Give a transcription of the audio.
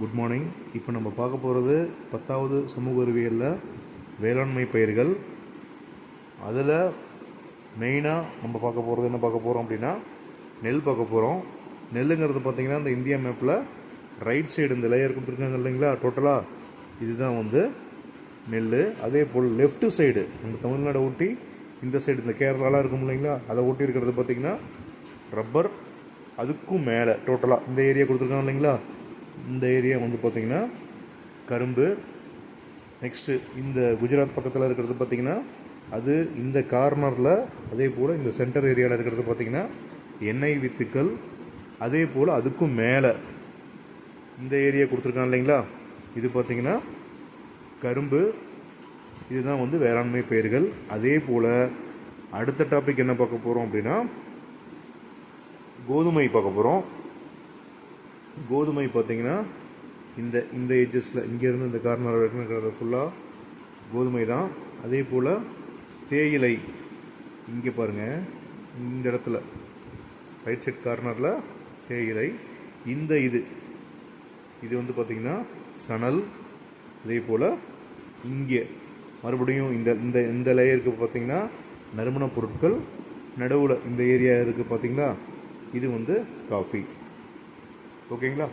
Good morning இப்போ நம்ம பார்க்க போகிறது பத்தாவது சமூக அறிவியலில் வேளாண்மை பயிர்கள். அதில் மெயினாக நம்ம பார்க்க போகிறது என்ன பார்க்க போகிறோம் அப்படின்னா நெல் பார்க்க போகிறோம் நெல்லுங்கிறது பார்த்திங்கன்னா இந்த இந்தியா மேப்பில் ரைட் சைடு இந்த லேயர் கொடுத்துருக்காங்க இல்லைங்களா டோட்டலாக இதுதான் வந்து நெல் அதே போல் லெஃப்ட் சைடு நம்ம தமிழ்நாடை ஒட்டி இந்த சைடு இந்த கேரளாலாம் இருக்கும் இல்லைங்களா அதை ஒட்டி இருக்கிறது பார்த்திங்கன்னா ரப்பர் அதுக்கும் மேலே டோட்டலாக இந்த ஏரியா கொடுத்துருக்காங்க இல்லைங்களா இந்த ஏரியா வந்து பார்த்திங்கன்னா கரும்பு. நெக்ஸ்ட்டு இந்த குஜராத் பக்கத்தில் இருக்கிறது பார்த்திங்கன்னா அது இந்த கார்னரில் அதே போல் இந்த சென்டர் ஏரியாவில் இருக்கிறது பார்த்திங்கன்னா எண்ணெய் வித்துக்கள். அதே போல் அதுக்கும் மேலே இந்த ஏரியா கொடுத்துருக்காங்க இல்லைங்களா? இது பார்த்திங்கன்னா கரும்பு. இதுதான் வந்து வேளாண்மை பயிர்கள் அதே போல் அடுத்த டாபிக் என்ன பார்க்க போகிறோம் அப்படின்னா கோதுமை பார்க்க போகிறோம் கோதுமை பார்த்தீங்கன்னா இந்த இந்த ஏஜஸில் இங்கேருந்து இந்த கார்னர் வரைக்கும் இருக்கிறது ஃபுல்லாக கோதுமை தான். அதே போல் தேயிலை இங்கே பாருங்கள் இந்த இடத்துல ரைட் சைட் கார்னரில் தேயிலை இந்த இது இது வந்து பார்த்திங்கன்னா சணல் அதே போல் இங்கே மறுபடியும் இந்த இந்த இந்த லேயருக்கு பார்த்திங்கன்னா நறுமணப் பொருட்கள் நடுவில் இந்த ஏரியா இருக்குது பார்த்திங்களா? இது வந்து காஃபி ஓகேங்களா?